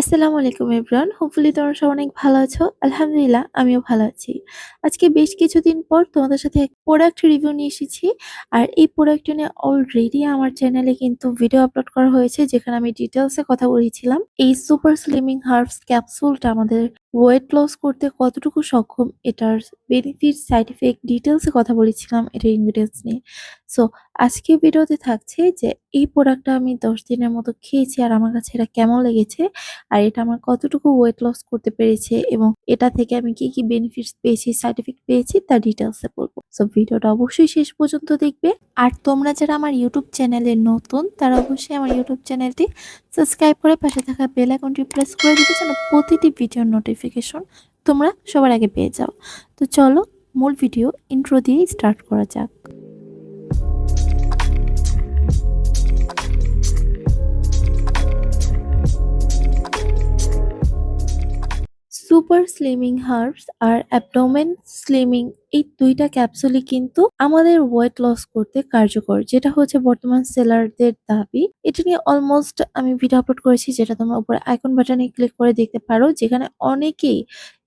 আসসালামু আলাইকুম ইব্রান হোপফুলি তোমরা সবাই অনেক ভালো আছো। আলহামদুলিল্লাহ, আমিও ভালো আছি। আজকে বেশ কিছুদিন পর তোমাদের সাথে এক প্রোডাক্ট রিভিউ নিয়ে এসেছি। আর এই প্রোডাক্টটা নিয়ে অলরেডি আমার চ্যানেলে কিন্তু ভিডিও আপলোড করা হয়েছে, যেখানে আমি ডিটেলসে কথা বলেছিলাম। এই সুপার স্লিমিং হার্বস ক্যাপসুলটা আমাদের ওয়েট লস করতে কতটুকু সক্ষম, এটার বেনিফিট, সাইড ইফেক্ট ডিটেলসে কথা বলেছিলাম এটার ইনগ্রিডিয়েন্টস নিয়ে। সো আজকে ভিডিওতে থাকছে যে এই প্রোডাক্টটা আমি ১০ দিনের মতো খেয়েছি আর আমার কাছে এটা কেমন লেগেছে আর এটা আমার কতটুকু ওয়েট লস করতে পেরেছে এবং এটা থেকে আমি কি, কি বেনিফিটস পেয়েছি, সাইড ইফেক্ট পেয়েছি তার ডিটেলসে বলব। সো ভিডিওটা অবশ্যই শেষ পর্যন্ত দেখবে। আর তোমরা যারা আমার ইউটিউব চ্যানেলে নতুন, তারা অবশ্যই আমার ইউটিউব চ্যানেলটি সাবস্ক্রাইব করে পাশে থাকা বেল আইকনটি প্রেস করে দিবে যেন প্রতিটি ভিডিওর নোটিফিকেশন তোমরা সবার আগে পেয়ে যাও। তো চলো, মূল ভিডিও ইন্ট্রো দিয়েই স্টার্ট করা যাক। সুপার স্লিমিং হার্বস আর অ্যাবডোমেন স্লিমিং এই ২ টা ক্যাপসুলই কিন্তু আমাদের ওয়েট লস করতে কার্যকর। যেটা হচ্ছে বর্তমান সেলারদের দাবি। এটা নিয়ে অলমোস্ট আমি ভিডিও আপলোড করেছি যেটা তোমরা উপরে আইকন বাটনে ক্লিক করে দেখতে পারো। যেখানে অনেকেই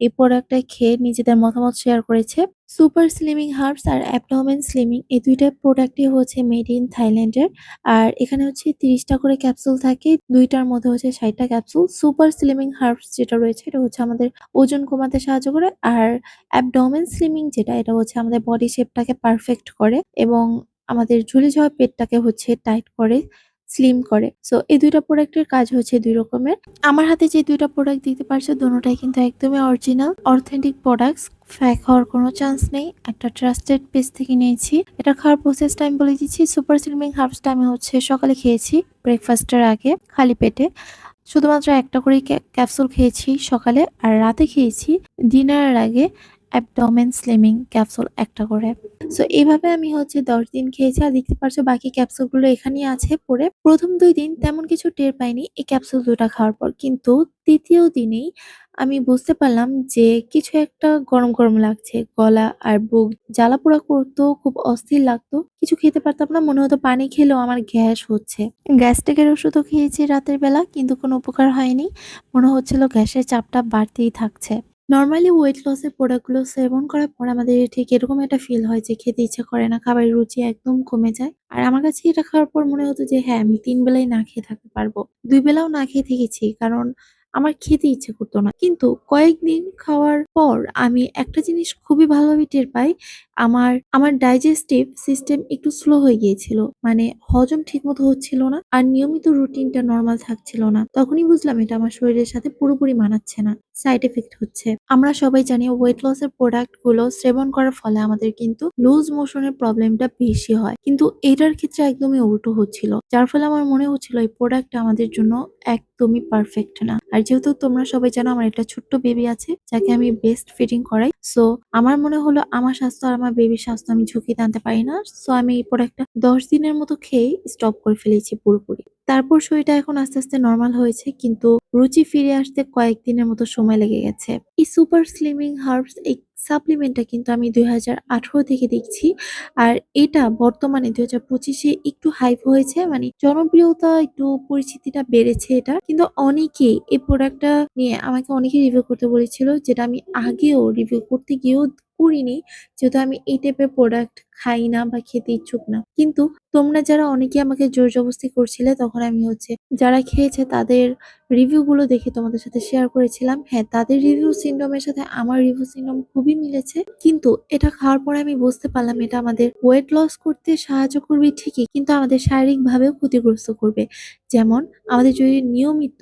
এই প্রোডাক্টটা খেয়ে নিজেদের মতামত শেয়ার করেছে। সুপার স্লিমিং হার্বস আর অ্যাবডোমেন স্লিমিং এই ২ টা প্রোডাক্টই হচ্ছে মেড ইন থাইল্যান্ডের। আর এখানে হচ্ছে তিরিশটা করে ক্যাপসুল থাকে। দুইটার মধ্যে হচ্ছে ৬০ টা ক্যাপসুল। সুপার স্লিমিং হার্বস যেটা রয়েছে, এটা হচ্ছে আমাদের ওজন কমাতে সাহায্য করে। আর অ্যাবডোমেন স্লিমিং যেটা এটা হচ্ছে আমাদের বডি শেপটাকে পারফেক্ট করে এবং আমাদের ঝুলে যাওয়া পেটটাকে হচ্ছে টাইট করে, স্লিম করে। সো এই ২ টা প্রোডাক্টের কাজ হচ্ছে দুই রকমের। আমার হাতে যে দুইটা প্রোডাক্ট দেখতে পারছ দোনোটাই কিন্তু একদমই অরিজিনাল, অথেন্টিক প্রোডাক্টস। ফেক হওয়ার কোনো চান্স নেই। একটা ট্রাস্টেড পেজ থেকে নিয়েছি। এটা খাওয়ার প্রসেসটা আমি বলে দিচ্ছি। সুপার স্লিমিং হার্বসটা আমি হচ্ছে সকালে খেয়েছি ব্রেকফাস্টের আগে খালি পেটে। শুধুমাত্র একটা ক্যা ক্যাপসুল খেয়েছি সকালে আর রাতে খেয়েছি ডিনারের আগে অ্যাবডোমেন স্লিমিং ক্যাপসুল একটা করে। সো এভাবে আমি হচ্ছে ১০ দিন খেয়েছি আর দেখতে পারছ বাকি ক্যাপসুলগুলো এখানেই আছে পরে প্রথম দুই দিন তেমন কিছু টের পাইনি এই ক্যাপসুল ২ টা খাওয়ার পর। কিন্তু তৃতীয় দিনেই আমি বুঝতে পারলাম যে কিছু একটা গরম, গরম লাগছে। গলা আর বুক জ্বালাপোড়া করতো, খুব অস্থির লাগতো। কিছু খেতে পারতাম না। মনে হতো পানি খেলেও আমার গ্যাস হচ্ছে। গ্যাস্ট্রিকের ওষুধও খেয়েছি রাতের বেলা কিন্তু কোনো উপকার হয়নি। মনে হচ্ছিল গ্যাসের চাপটা বাড়তেই থাকছে। নরমালি ওয়েট লসের প্রোডাক্টগুলো সেবন করার পর আমাদের ঠিক এরকম একটা ফিল হয় যে খেতে ইচ্ছা করে না। খাবারের রুচি একদম কমে যায়। আর আমার কাছে এটা খাওয়ার পর মনে হতো যে হ্যাঁ আমি তিন বেলায় না খেয়ে থাকতে পারব। দুই বেলাও না খেয়ে থেকেছি। কারণ আমার খেতে ইচ্ছে করতো না। কিন্তু কয়েকদিন খাওয়ার পর আমি একটা জিনিস খুবই ভালোভাবে টের পাই। আমার, আমার ডাইজেস্টিভ সিস্টেম একটু স্লো হয়ে গিয়েছিল। মানে হজম ঠিকমতো হচ্ছিল না। আর নিয়মিত রুটিনটা নরমাল থাকছিল না। তখনই বুঝলাম এটা আমার শরীরের সাথে পুরোপুরি মানাচ্ছে না। সাইড এফেক্ট হচ্ছে। আমরা সবাই জানি ওয়েট লস এর প্রোডাক্টগুলো সেবন করার ফলে আমাদের কিন্তু লুজ মোশন এর প্রবলেমটা বেশি হয়। কিন্তু এটার ক্ষেত্রে একদমই উল্টো হচ্ছিল। যার ফলে আমার মনে হচ্ছিল এই প্রোডাক্টটা আমাদের জন্য একদমই পারফেক্ট না। আর যেহেতু তোমরা সবাই জানো আমার একটা ছোট্ট বেবি আছে যাকে আমি বেস্ট ফিডিং করাই। সো আমার মনে হলো আমার স্বাস্থ্য আর আমার বেবির স্বাস্থ্য আমি ঝুঁকিতে আনতে পারি না। সো আমি এই প্রোডাক্টটা ১০ দিনের মতো খেয়ে স্টপ করে ফেলেছি পুরোপুরি। তারপর শরীরটা এখন আস্তে, আস্তে নরমাল হয়েছে কিন্তু রুচি ফিরে আসতে কয়েকদিনের মতো সময় লেগে গেছে। এই সুপার স্লিমিং হার্বস এই সাপ্লিমেন্টটা কিন্তু আমি ২০১৮ থেকে দেখছি। আর এটা বর্তমানে ২০২৫ পঁচিশে একটু হাইপ হয়েছে মানে জনপ্রিয়তা একটু পরিচিতিটা বেড়েছে এটা কিন্তু অনেকেই এই প্রোডাক্টটা নিয়ে আমাকে অনেকেই রিভিউ করতে বলেছিল যেটা আমি আগেও রিভিউ করতে গিয়েও করিনি। যেহেতু আমি এই টাইপের প্রোডাক্ট খাই না বা খেতে ইচ্ছুক না। কিন্তু তোমরা যারা অনেকেই আমাকে জোর-জবরদস্তি করছিলে, তখন আমি হচ্ছে যারা খেয়েছে তাদের রিভিউ গুলো দেখে তোমাদের সাথে শেয়ার করেছিলাম। হ্যাঁ তাদের রিভিউ সিনড্রোম এর সাথে আমার রিভিউ সিনড্রোম খুবই মিলেছে। কিন্তু এটা খাওয়ার পরে আমি বুঝতে পারলাম এটা আমাদের ওয়েট লস করতে সাহায্য করবে ঠিকই, কিন্তু আমাদের শারীরিকভাবেও ক্ষতিগ্রস্ত করবে। যেমন আমাদের যদি নিয়মিত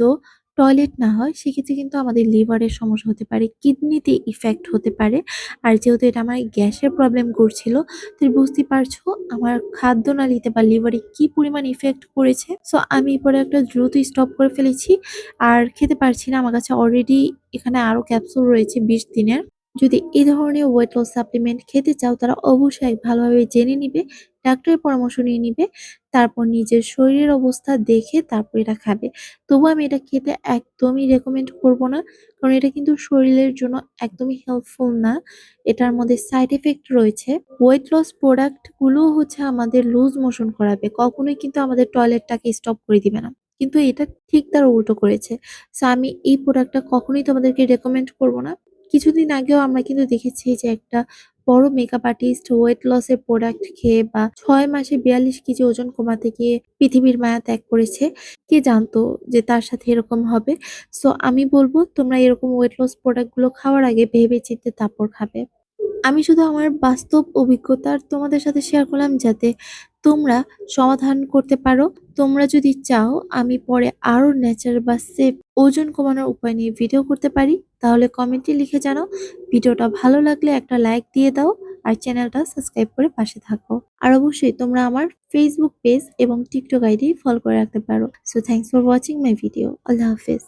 টয়লেট না হয় সেক্ষেত্রে কিন্তু আমাদের লিভারের সমস্যা হতে পারে, কিডনিতে ইফেক্ট হতে পারে। আর যেহেতু এটা আমার গ্যাসের প্রবলেম করছিল তুমি বুঝতে পারছ আমার খাদ্য খাদ্যনালীতে বা লিভারে কি পরিমাণ ইফেক্ট করেছে। সো আমি পরে একটা দ্রুত স্টপ করে ফেলেছি। আর খেতে পারছি না। আমার কাছে অলরেডি এখানে আরও ক্যাপসুল রয়েছে ২০ দিনের। যদি এই ধরনের ওয়েট লস সাপ্লিমেন্ট খেতে চাও তারা অবশ্যই ভালোভাবে জেনে নিবে, ডাক্তারের পরামর্শ নিয়ে নিবে। তারপর নিজের শরীরের অবস্থা দেখে তারপর এটা খাবে। তবুও আমি এটা খেতে একদমই রেকমেন্ড করব না। কারণ এটা কিন্তু শরীরের জন্য একদমই হেল্পফুল না। এটার মধ্যে সাইড এফেক্ট রয়েছে। ওয়েট লস প্রোডাক্টগুলো হচ্ছে আমাদের লুজ মোশন করাবে। কখনোই কিন্তু আমাদের টয়লেটটাকে স্টপ করে দিবে না। কিন্তু এটা ঠিক তার উল্টো করেছে। সো আমি এই প্রোডাক্টটা কখনোই তোমাদেরকে রেকমেন্ড করব না। কিছুদিন আগেও আমরা কিন্তু দেখেছি যে একটা বড় মেকআপ আর্টিস্ট ওয়েট লস এর প্রোডাক্ট খেয়ে বা ছয় মাসে ৪২ কেজি ওজন কমাতে গিয়ে পৃথিবীর মায়া ত্যাগ করেছে। কে জানতো যে তার সাথে এরকম হবে? সো আমি বলব, তোমরা এরকম ওয়েট লস প্রোডাক্টগুলো খাওয়ার আগে ভেবে চিন্তে তারপর খাবে। আমি শুধু আমার বাস্তব অভিজ্ঞতার তোমাদের সাথে শেয়ার করলাম যাতে তোমরা সমাধান করতে পারো। তোমরা যদি চাও, আমি পরে আরও ন্যাচারাল বা সেফ ওজন কমানোর উপায় নিয়ে ভিডিও করতে পারি, তাহলে কমেন্টে লিখে জানাও। ভিডিওটা ভালো লাগলে একটা লাইক দিয়ে দাও আর চ্যানেলটা সাবস্ক্রাইব করে পাশে থাকো। আর অবশ্যই তোমরা আমার ফেসবুক পেজ এবং টিকটক আইডি ফলো করে রাখতে পারো। So thanks for watching my video. আল্লাহ হাফেজ।